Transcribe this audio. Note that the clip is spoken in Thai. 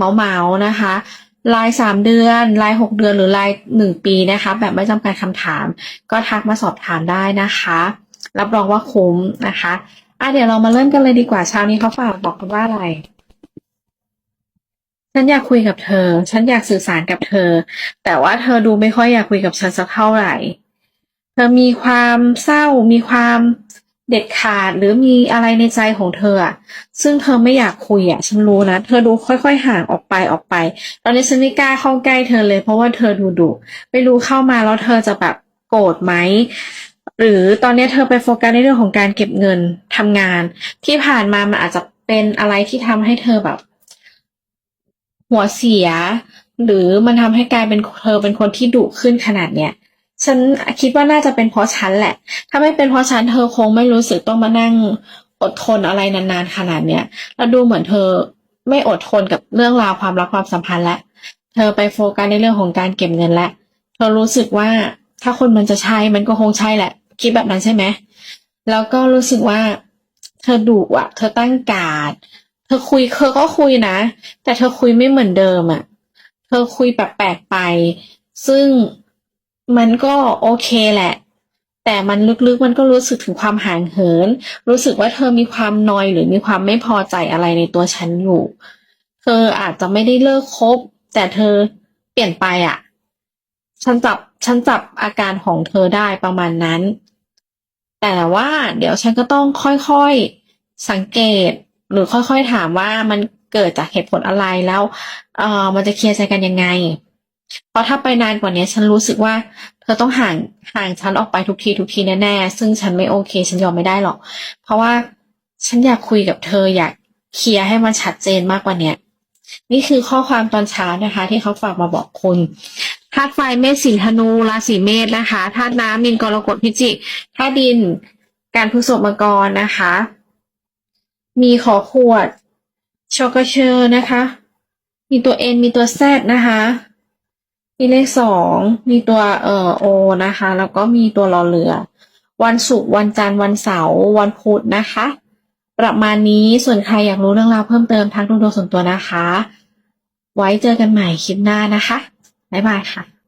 เมาเมานะคะรายสามเดือนรายหกเดือนหรือรายหนึ่งปีนะคะ แบบไม่จำกัดคำถาม ก็ทักมาสอบถามได้นะคะ รับรองว่าคุ้มนะคะอะเดี๋ยวเรามาเริ่มกันเลยดีกว่าเช้านี้เขาฝากบอกกันว่าอะไร ฉันอยากคุยกับเธอ ฉันอยากสื่อสารกับเธอ แต่ว่าเธอดูไม่ค่อยอยากคุยกับฉันสักเท่าไหร่ เธอมีความเศร้ามีความ เด็ดขาดหรือมีอะไรในใจของเธออะซึ่งเธอไม่อยากคุยอะฉันรู้นะ เธอดูค่อยๆห่างออกไปออกไป ตอนนี้ฉันไม่กล้าเข้าใกล้เธอเลย เพราะว่าเธอดูดุไม่รู้เข้ามาแล้วเธอจะแบบโกรธไหมหรือตอนนี้เธอไปโฟกัสในเรื่องของการเก็บเงินทำงาน ที่ผ่านมามันอาจจะเป็นอะไรที่ทำให้เธอแบบ หัวเสีย หรือมันทำให้กลายเป็นเธอเป็นคนที่ดุขึ้นขนาดเนี้ย ฉันคิดว่าน่าจะเป็นเพราะฉันแหละ ถ้าไม่เป็นเพราะฉันเธอคงไม่รู้สึกต้องมานั่งอดทนอะไรนานๆขนาดเนี้ยแล้วดูเหมือนเธอไม่อดทนกับเรื่องราวความรักความสัมพันธ์และ เธอไปโฟกัสในเรื่องของการเก็บเงินและ เธอรู้สึกว่าถ้าคนมันจะใช่มันก็คงใช่แหละ คิดแบบนั้นใช่ไหม แล้วก็รู้สึกว่า เธอดุอะเธอตั้งการดเธอคุยเธอก็คุยนะ แต่เธอคุยไม่เหมือนเดิมอะเธอคุยแปลกๆไป ซึ่ง มันก็โอเคแหละ แต่มันลึกๆมันก็รู้สึกถึงความห่างเหิน รู้สึกว่าเธอมีความนอยหรือมีความไม่พอใจอะไรในตัวฉันอยู่ เธออาจจะไม่ได้เลิกคบ แต่เธอเปลี่ยนไปอะ ฉันจับฉันจับอาการของเธอได้ประมาณนั้น แต่ว่าเดี๋ยวฉันก็ต้องค่อยๆสังเกต หรือค่อยๆถามว่ามันเกิดจากเหตุผลอะไรแล้ว เอ่อมันจะเคลียร์ใจกันยังไง เพราะถ้าไปนานกว่านี้ฉันรู้สึกว่า เธอต้องห่างห่างฉันออกไปทุกทีทุกทีแน่ๆซึ่งฉันไม่โอเค ฉันยอมไม่ได้หรอก เพราะว่าฉันอยากคุยกับเธออยากเคลียร์ให้มันชัดเจนมากกว่าเนี้ยนี่คือข้อความตอนเช้านะคะ ที่เขาฝากมาบอกคุณธาตุไฟเมษสิงธนูราศีเมษนะคะธาตุน้ำมินกรกฎพิจิกธาตุดิน การพฤษภมังกรนะคะ มีขอขวดชอกเชอร์นะคะ มีตัว N มีตัว Z นะคะ มีเลขสองมีตัวเอ่อโอนะคะ แล้วก็มีตัวรอเรือ วันศุกร์วันจันทร์วันเสาร์วันพุธนะคะ ประมาณนี้ส่วนใครอยากรู้เรื่องราวเพิ่มเติมทักดูดวงส่วนตัวนะคะ ไว้เจอกันใหม่คลิปหน้านะคะบ๊ายบายค่ะ